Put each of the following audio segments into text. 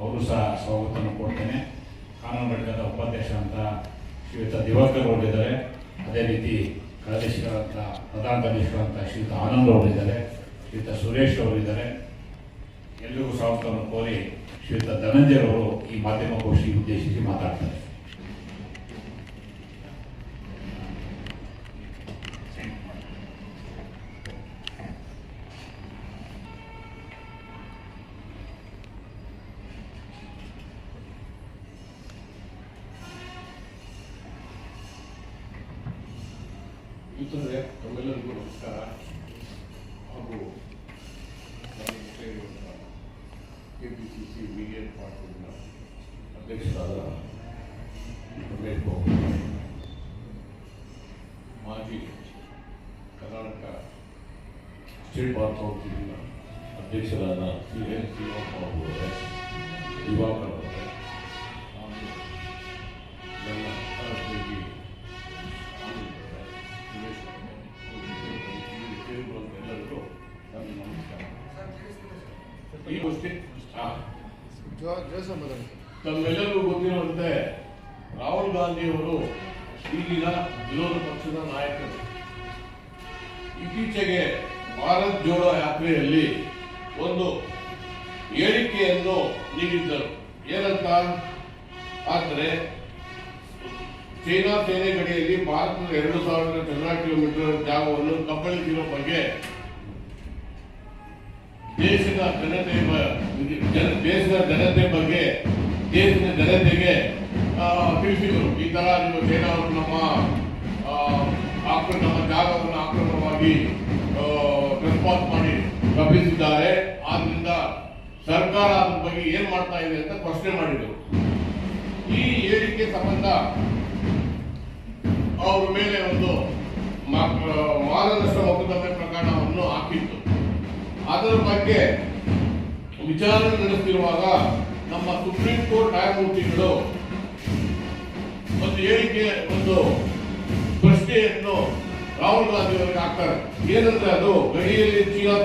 ಅವರು ಸಹ ಸ್ವಾಗತವನ್ನು ಕೊಡ್ತೇನೆ. ಕಾನೂನು ಘಟಕದ ಉಪಾಧ್ಯಕ್ಷ ಅಂತ ಶ್ರೀಯುತ ದಿವಾಕರ್ ಅವರಿದ್ದಾರೆ ಅದೇ ರೀತಿ ಕಾರ್ಯದರ್ಶಿಗಳಂತ, ಪ್ರಧಾನ ಕಾರ್ಯದರ್ಶಿಗಳಂತ ಶ್ರೀಯುತ ಆನಂದ್ ಅವರಿದ್ದಾರೆ ಶ್ರೀಯುತ ಸುರೇಶ್ ಅವರಿದ್ದಾರೆ ಎಲ್ಲರಿಗೂ ಸ್ವಾಗತವನ್ನು ಕೋರಿ ಶ್ರೀಯುತ ಧನಂಜಯ್ ಅವರು ಈ ಮಾಧ್ಯಮಗೋಷ್ಠಿ ಉದ್ದೇಶಿಸಿ ಮಾತಾಡ್ತಾರೆ. ಮಿತ್ರರೇ ತಮ್ಮೆಲ್ಲರಿಗೂ ನಮಸ್ಕಾರ. ಹಾಗೂ ನಾನು ಸೇರಿರುವಂಥ K P C C media ಡಿಪಾರ್ಟ್ಮೆಂಟ್ನ ಅಧ್ಯಕ್ಷರಾದ ರಮೇಶ್ ಬಾಬು. ಮಾಜಿ ಕರ್ನಾಟಕ ಸ್ಟೇಟ್ ಬಾರ್ ಕೌನ್ಸಿಲ್ನ ಅಧ್ಯಕ್ಷರಾದ ಸಿ ಎನ್ ಶ್ರೀನಿವಾಸ ಬಾಬು ಅವರೇ ತಮ್ಮೆಲ್ಲರಿಗೂ ಗೊತ್ತಿರುವಂತೆ ರಾಹುಲ್ ಗಾಂಧಿ ಅವರು ಈಗಿನ ವಿರೋಧ ಪಕ್ಷದ ನಾಯಕರು. ಇತ್ತೀಚೆಗೆ ಭಾರತ್ ಜೋಡೋ ಯಾತ್ರೆಯಲ್ಲಿ ಒಂದು ಹೇಳಿಕೆಯನ್ನು ನೀಡಿದ್ದರು. ಏನಂತ? ಆದರೆ ಚೈನಾ ಸೇನೆ ಗಡಿಯಲ್ಲಿ ಭಾರತದ ಎರಡು ಸಾವಿರ ಚದರ ಕಿಲೋಮೀಟರ್ ಜಾಗವನ್ನು ಕಬ್ಬಳಿಸಿರುವ ಬಗ್ಗೆ ದೇಶದ ಜನತೆ ದೇಶದ ಜನತೆ ಬಗ್ಗೆ ದೇಶದ ಜನತೆಗೆ ಆ, ತಿಳಿಸಿದರು. ಈ ತರ ನೀವು ಚೈನಾ ಅವರು ನಮ್ಮ ಆ, ಆಕ್ರ- ನಮ್ಮ ಜಾಗವನ್ನು ಆಕ್ರಮವಾಗಿ ರೆಸ್ಪಾನ್ಸ್ ಮಾಡಿ ಕಬ್ಬಿಸಿದ್ದಾರೆ ಆದ್ರಿಂದ ಸರ್ಕಾರ ಅದ್ರ ಬಗ್ಗೆ ಏನ್ ಮಾಡ್ತಾ ಇದೆ ಅಂತ ಪ್ರಶ್ನೆ ಮಾಡಿದರು. ಈ ಏರಿಕೆ ಸಂಬಂಧ ಅವರ ಮೇಲೆ ಒಂದು ಮಾರ್ಗದರ್ಶನ ಮೊಕದ್ದಮೆ ಪ್ರಕರಣವನ್ನು ಹಾಕಿತ್ತು. ಅದರ ಬಗ್ಗೆ ವಿಚಾರಣೆ ನಡೆಸ್ತಿರುವಾಗ ನಮ್ಮ ಸುಪ್ರೀಂ ಕೋರ್ಟ್ ನ್ಯಾಯಮೂರ್ತಿಗಳು ಒಂದು ಹೇಳಿಕೆ, ಒಂದು ಪ್ರಶ್ನೆಯನ್ನು ರಾಹುಲ್ ಗಾಂಧಿ ಅವರಿಗೆ ಹಾಕ್ತಾರೆ. ಏನಂದ್ರೆ ಅದು ಗಡಿಯಲ್ಲಿ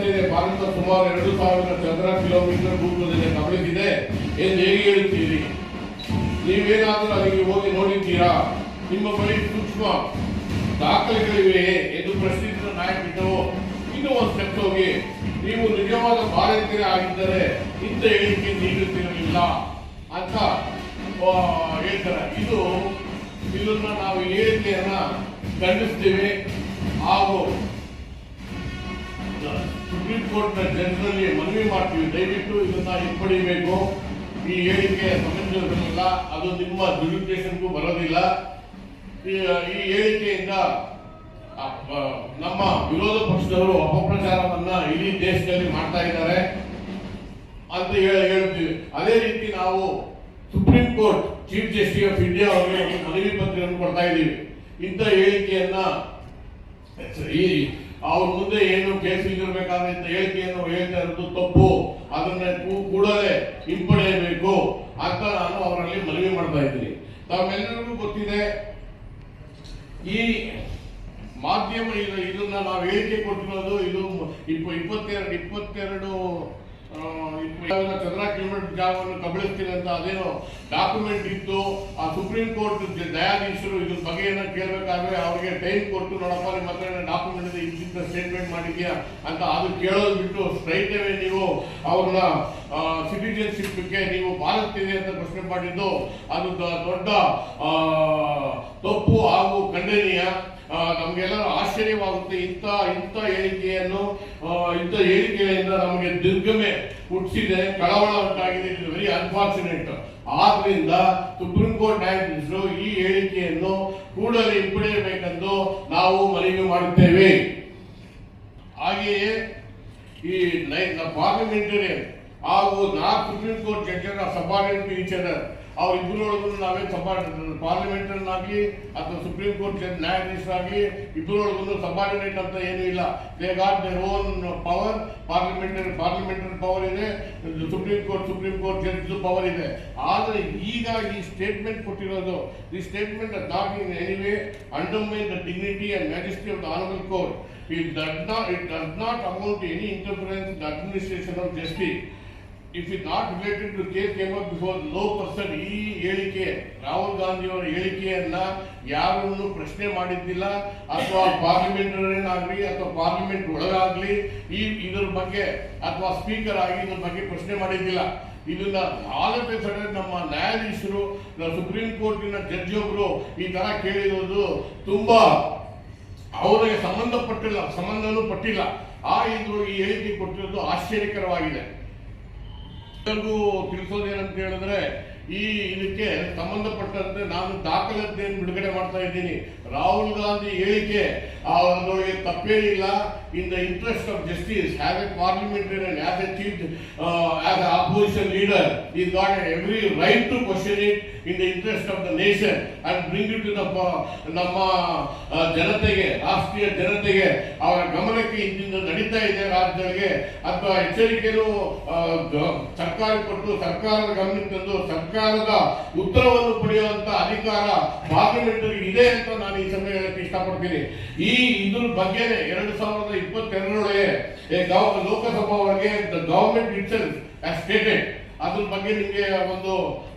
ಇದೆ ಭಾರತ ಸುಮಾರು ಎರಡು ಸಾವಿರ ಚದರ ಕಿಲೋಮೀಟರ್ ದೂರದಲ್ಲಿ ಕಬಳಿದಿದೆ ಎಂದು ಹೇಗೆ ಹೇಳುತ್ತೀರಿ ನೀವೇನಾದರೂ ಅಲ್ಲಿಗೆ ಹೋಗಿ ನೋಡಿದ್ದೀರಾ? ನಿಮ್ಮ ಬಳಿ ಸೂಕ್ಷ್ಮ ದಾಖಲೆಗಳಿವೆಯೇ ಎಂದು ಪ್ರಶ್ನಿಸಿದ ನಾಯಕರು ಇನ್ನೂ ಒಂದು ಸ್ಟೆಪ್ ಹೋಗಿ, ನೀವು ನಿಜವಾದ ಭಾರತೀಯ ಆಗಿದ್ದರೆ ಇಂಥ ಹೇಳಿಕೆ ನೀಡುತ್ತಿರಲಿಲ್ಲ ಅಂತ ಹೇಳ್ತಾರೆ. ಇದು ಇದನ್ನ ನಾವು ಈ ರೀತಿಯನ್ನ ಖಂಡಿಸ್ತೀವಿ. ಹಾಗೂ ಸುಪ್ರೀಂ ಕೋರ್ಟ್ನ ಜನರಲ್ಲಿ ಮನವಿ ಮಾಡ್ತೀವಿ. ದಯವಿಟ್ಟು ಇದನ್ನ ಹಿಂಪಡಿಬೇಕು ಈ ಹೇಳಿಕೆ ಸಮಂಜಸವಿಲ್ಲ ಅದು ನಿಮ್ಮ ದುರುದ್ದೇಶಕ್ಕೂ ಬರೋದಿಲ್ಲ. ಈ ಹೇಳಿಕೆಯಿಂದ ನಮ್ಮ ವಿರೋಧ ಪಕ್ಷದವರು ಅಪಪ್ರಚಾರವನ್ನ ಇಡೀ ದೇಶದಲ್ಲಿ ಮಾಡ್ತಾ ಇದ್ದಾರೆ. ಅಂತ ಹೇಳಿ ಹೇಳ್ತೀವಿ. ಅದೇ ರೀತಿ ನಾವು supreme court chief justice of India ಅವರಿಗೆ ಒಂದು ಮನವಿ ಪತ್ರವನ್ನು ಕೊಡ್ತಾ ಇದ್ದೀವಿ. ಇಂಥ ಹೇಳಿಕೆಯನ್ನ ಈ ಅವ್ರ ಮುಂದೆ ಏನು ಕೇಸ್ ಇರಬೇಕಾದ್ರೆ ಇಂಥ ಹೇಳಿಕೆಯನ್ನು ಹೇಳ್ತಾ ಇರೋದು ತಪ್ಪು. ಅದನ್ನ ಕೂಡಲೇ ಹಿಂಪಡೆಯಬೇಕು ಅಂತ ನಾನು ಅವರಲ್ಲಿ ಮನವಿ ಮಾಡ್ತಾ ಇದ್ದೀನಿ. ತಾವೆಲ್ಲರಿಗೂ ಗೊತ್ತಿದೆ, ಈ ಮಾಧ್ಯಮ ಇದು ಇದನ್ನ ನಾವು ಹೇಳಿಕೆ ಕೊಟ್ಟಿರೋದು ಇದು ಇಪ್ಪ ಇಪ್ಪತ್ತೆರಡು ಇಪ್ಪತ್ತೆರಡು ಚದರ ಕಿಲೋಮೀಟರ್ ಜಾಗವನ್ನು ಕಬಳಿಸ್ತೀನಿ ಅಂತ ಅದೇನೋ ಡಾಕ್ಯುಮೆಂಟ್ ಇತ್ತು. ಆ ಸುಪ್ರೀಂ ಕೋರ್ಟ್ ನ್ಯಾಯಾಧೀಶರು ಇದ್ರ ಬಗೆಯನ್ನ ಕೇಳಬೇಕಾದ್ರೆ ಅವ್ರಿಗೆ ಟೈಮ್ ಕೊಟ್ಟು ನೋಡಪ್ಪ, ನಿಮ್ಮ ಹತ್ರ ಡಾಕ್ಯುಮೆಂಟ್ ಇದೆ ಸ್ಟೇಟ್ಮೆಂಟ್ ಮಾಡಿದ್ಯಾ ಅಂತ ಅದು ಕೇಳೋದು ಬಿಟ್ಟು ಸ್ಟ್ರೈಟ್ ನೀವು ಅವ್ರನ್ನ ಸಿಟಿಜನ್ಶಿಪ್ಗೆ ನೀವು ಭಾರತೀಯ ಅಂತ ಪ್ರಶ್ನೆ ಮಾಡಿದ್ದು ಅದು ದೊಡ್ಡ ತಪ್ಪು ಹಾಗೂ ಖಂಡನೀಯ. ನಮಗೆಲ್ಲರೂ ಆಶ್ಚರ್ಯವಾಗುತ್ತೆ ಇಂಥ ಇಂಥ ಹೇಳಿಕೆಯನ್ನು ಇಂಥ ಹೇಳಿಕೆಯಿಂದ ನಮಗೆ ದುರ್ಗಮೆ ಹುಟ್ಟಿಸಿದೆ ಕಳವಳ ಉಂಟಾಗಿದೆ ಇದು ವೆರಿ ಅನ್ಫಾರ್ಚುನೇಟ್ ಆದ್ರಿಂದ ಸುಪ್ರೀಂ ಕೋರ್ಟ್ ನ್ಯಾಯಾಧೀಶರು ಈ ಹೇಳಿಕೆಯನ್ನು ಕೂಡಲೇ ಹಿಂಪಡೆಯಬೇಕೆಂದು ನಾವು ಮನವಿ ಮಾಡುತ್ತೇವೆ ಹಾಗೆಯೇ ಈ ಪಾರ್ಲಿಮೆಂಟೇರಿಯನ್ ಹಾಗೂ ನಾಲ್ಕು ಸುಪ್ರೀಂ ಕೋರ್ಟ್ ಜಡ್ಜರ್ ಸಬಾರ್ಡಿನೇಟ್ ಟು ಈಚ್ ಅದರ್ ಅವರಿಬ್ಬರೊಳಗೂ ನಾವೇ ಸಬಾರ್ಡಿನೇಟ್ ಪಾರ್ಲಿಮೆಂಟರ್ ಆಗಿ ಅಥವಾ ಸುಪ್ರೀಂ ಕೋರ್ಟ್ ಜಡ್ ನ್ಯಾಯಾಧೀಶರಾಗಿ ಇಬ್ಬರೊಳಗೂ ಸಬಾರ್ಡಿನೇಟ್ ಅಂತ ಏನೂ ಇಲ್ಲ. They got their own power parliamentary parliamentary power ಇದೆ. Supreme court supreme court judge power ಇದೆ. ಆದರೆ ಈಗ ಈ ಸ್ಟೇಟ್ಮೆಂಟ್ ಕೊಟ್ಟಿರೋದು, ಈ statement not in any way undermine the dignity and magistracy of the honourable court it does not it does not amount any interference administration of justice. If it not related to case came up before no person ಈ ಹೇಳಿಕೆ, ರಾಹುಲ್ ಗಾಂಧಿ ಅವರ ಹೇಳಿಕೆಯನ್ನ ಯಾರನ್ನು ಪ್ರಶ್ನೆ ಮಾಡಿದ್ದಿಲ್ಲ, ಅಥವಾ parliament ಆಗಲಿ ಅಥವಾ parliament ಒಳಗಾಗ್ಲಿ, ಈ ಇದ್ರ ಬಗ್ಗೆ, ಅಥವಾ ಸ್ಪೀಕರ್ ಆಗಿ ಇದ್ರ ಬಗ್ಗೆ ಪ್ರಶ್ನೆ ಮಾಡಿದ್ದಿಲ್ಲ. ಇದನ್ನ ಆಲ್ ಸಡೆ ನಮ್ಮ ನ್ಯಾಯಾಧೀಶರು ಸುಪ್ರೀಂ ಕೋರ್ಟಿನ ಜಡ್ಜ್ ಒಬ್ರು ಈ ತರ ಕೇಳಿರೋದು ತುಂಬಾ ಅವರಿಗೆ ಸಂಬಂಧಪಟ್ಟಿಲ್ಲ, ಸಂಬಂಧನೂ ಪಟ್ಟಿಲ್ಲ. ಆ ಇದು ಈ ಹೇಳಿಕೆ ಕೊಟ್ಟಿರೋದು ಆಶ್ಚರ್ಯಕರವಾಗಿದೆ. ಎಲ್ಲರಿಗೂ ತಿಳಿಸೋದೇನಂತ ಹೇಳಿದ್ರೆ ಈ ಇದಕ್ಕೆ ಸಂಬಂಧಪಟ್ಟಂತೆ ನಾನು ದಾಖಲಾತಿಯನ್ನು ಬಿಡುಗಡೆ ಮಾಡ್ತಾ ಇದ್ದೀನಿ? ರಾಹುಲ್ ಗಾಂಧಿ ಹೇಳಿಕೆ ಅವರೊಳಗೆ ತಪ್ಪೇನಿಲ್ಲ. In the interest of justice have a parliamentarian as a chief as opposition leader is got every right to question it in the interest of the nation and bring it to ನಮ್ಮ ಜನತೆಗೆ, ರಾಷ್ಟ್ರೀಯ ಜನತೆಗೆ. ಅವರ ಗಮನಕ್ಕೆ ಇಂದಿಂದ ನಡೀತಾ ಇದೆ ರಾಜ್ಯಗಳಿಗೆ. ಅಥವಾ ಎಚ್ಚರಿಕೆಯನ್ನು ಸರ್ಕಾರ ಕೊಟ್ಟು ಸರ್ಕಾರದ ಗಮನಕ್ಕೆ ತಂದು ಸರ್ಕಾರದ ಉತ್ತರವನ್ನು ಪಡೆಯುವಂತ ಅಧಿಕಾರ ಪಾರ್ಲಿಮೆಂಟ್ ಇದೆ ಅಂತ ನಾನು ಈ ಸಮಯ ಹೇಳಕ್ಕೆ ಇಷ್ಟಪಡ್ತೀನಿ. ಈ ಇದ್ರ ಬಗ್ಗೆ ಎರಡು ಸಾವಿರದ ಇಪ್ಪತ್ತೆರಡರೊಳಗೆ ಲೋಕಸಭಾ ಒಳಗೆ ಗವರ್ಮೆಂಟ್ ಇಟ್ಸೆಲ್ಫ್ ಸ್ಟೇಟೆಡ್ ಅದ್ರ ಬಗ್ಗೆ ನಿಮಗೆ ಒಂದು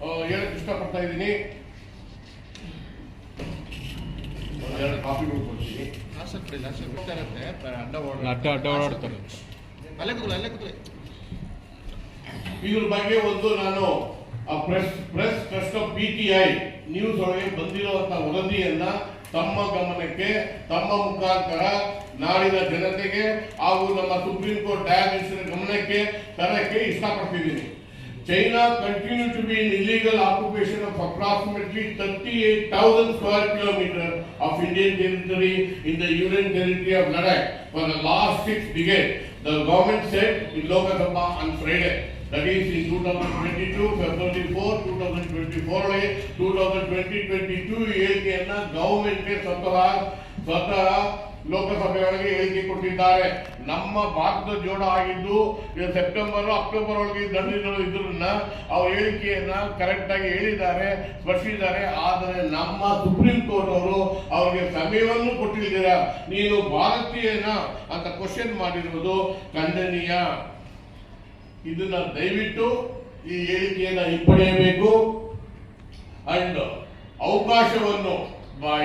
ಹೇಳಕ್ಕೆ ಹೇಳಕ್ ಇಷ್ಟಪಡ್ತಾ ಇದ್ದೀನಿ. ಕೊಡ್ತೀನಿ ಅಲ್ಲೇ ಅಲ್ಲೇ ಇದ್ರ ಬಗ್ಗೆ ಒಂದು ನಾನು press press trust of P T I news ಒಳಗೆ ಬಂದಿರುವಂತಹ ವರದಿಯನ್ನ ತಮ್ಮ ಗಮನಕ್ಕೆ, ತಮ್ಮ ಮುಖಾಂತರ ನಾಡಿನ ಜನತೆಗೆ ಹಾಗೂ ನಮ್ಮ ಸುಪ್ರೀಂ ಕೋರ್ಟ್ ನ್ಯಾಯಾಧೀಶರ ಗಮನಕ್ಕೆ ತರಕ್ಕೆ ಇಷ್ಟಪಡ್ತಿದ್ದೀನಿ. China continue to be in illegal occupation of approximately thirty eight thousand square kilometre of Indian territory in the union territory of Ladakh for the last six decade the government said in Lok Sabha on Friday that is in 2022 February 4 2024 ಒಳಗೆ 2020 22 ಹೇಳಿಕೆಯನ್ನ ಗೌರ್ಮೆಂಟ್ಗೆ ಸ್ವತಃ ಸ್ವತಃ ಲೋಕಸಭೆಯೊಳಗೆ ಹೇಳಿಕೆ ಕೊಟ್ಟಿದ್ದಾರೆ. ನಮ್ಮ ಭಾರತ ಜೋಡ ಆಗಿದ್ದು September October ಒಳಗೆ ದಂಡಿನ ಇದ್ರನ್ನ ಅವ್ರ ಹೇಳಿಕೆಯನ್ನ ಕರೆಕ್ಟ್ ಆಗಿ ಹೇಳಿದ್ದಾರೆ ಸ್ಪರ್ಶಿದ್ದಾರೆ ಆದರೆ ನಮ್ಮ ಸುಪ್ರೀಂ ಕೋರ್ಟ್ ಅವರು ಅವರಿಗೆ ಸಮಯವನ್ನು ಕೊಟ್ಟಿದ್ದೀರಾ ನೀನು ಭಾರತೀಯನ ಅಂತ ಕ್ವಶನ್ ಮಾಡಿರುವುದು ಖಂಡನೀಯ. ಇದನ್ನ ದಯವಿಟ್ಟು ಈ ಹೇಳಿಕೆಯನ್ನ ಹಿಂಪಡೆಯಬೇಕು ಅಂಡ್ ಅವಕಾಶವನ್ನು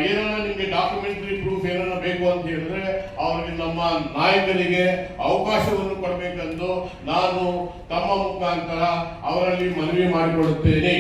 ಏನಾರ ನಿಮಗೆ ಡಾಕ್ಯುಮೆಂಟರಿ ಪ್ರೂಫ್ ಏನಾರ ಬೇಕು ಅಂತ ಹೇಳಿದ್ರೆ ಅವರಿಗೆ ನಮ್ಮ ನಾಯಕರಿಗೆ ಅವಕಾಶವನ್ನು ಕೊಡಬೇಕೆಂದು ನಾನು ತಮ್ಮ ಮುಖಾಂತರ ಅವರಲ್ಲಿ ಮನವಿ ಮಾಡಿಕೊಳ್ಳುತ್ತೇನೆ.